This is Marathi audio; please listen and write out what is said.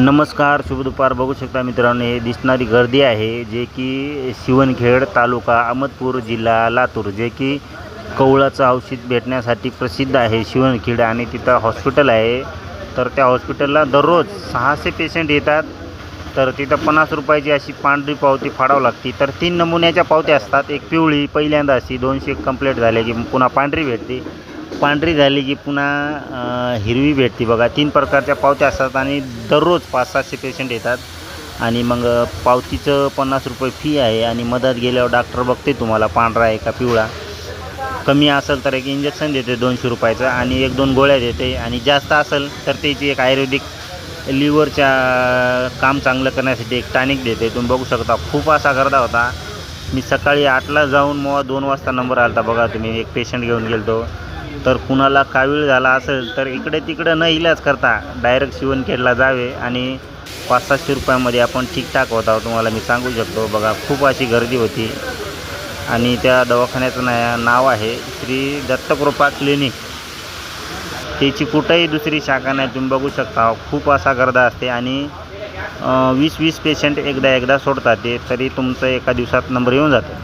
नमस्कार शुभ दुपार. बघू शकता मित्रांनो हे दिसणारी गर्दी आहे जे की शिवणखेड तालुका अहमदपूर जिल्हा लातूर जे की कवळाचं औषध भेटण्यासाठी प्रसिद्ध आहे शिवणखेड आणि तिथं हॉस्पिटल आहे. तर त्या हॉस्पिटलला दररोज सहाशे पेशंट येतात. तर तिथं पन्नास रुपयाची अशी पांढरी पावती फाडावं लागते. तर तीन नमुन्याच्या पावत्या असतात. एक पिवळी पहिल्यांदा अशी दोनशे कंप्लीट झाले की पुन्हा पांढरी भेटते. पांढरी झाली की पुन्हा हिरवी भेटते बघा. तीन प्रकारच्या पावत्या असतात आणि दररोज पाच सातशे पेशंट येतात. आणि मग पावतीचं पन्नास रुपये फी आहे आणि मदत गेल्यावर डॉक्टर बघते तुम्हाला पांढरा आहे का पिवळा. कमी असेल तर एक इंजेक्शन देते दोनशे रुपयाचं आणि एक दोन गोळ्या देते. आणि जास्त असेल तर त्याची एक आयुर्वेदिक लिव्हरच्या काम चांगलं करण्यासाठी एक टॅनिक देते. तुम्ही बघू शकता खूप असा गर्दा होता. मी सकाळी आठला जाऊन मग दोन वाजता नंबर आला होता बघा. तुम्ही एक पेशंट घेऊन गेलो तर कुणाला कावीळ झाला असेल तर इकडे तिकडं न इलाज करता डायरेक्ट शिवणखेडला जावे आणि पाच सातशे रुपयामध्ये आपण ठीकठाक होता तुम्हाला मी सांगू शकतो. बघा खूप अशी गर्दी होती आणि त्या दवाखान्याचं ना नाव आहे श्री दत्तकृपा क्लिनिक. त्याची कुठंही दुसरी शाखा नाही तुम्ही बघू शकता. खूप असा गर्दा असते आणि वीस वीस पेशंट एकदा एकदा सोडतात ते तरी तुमचं एका दिवसात नंबर येऊन जातो.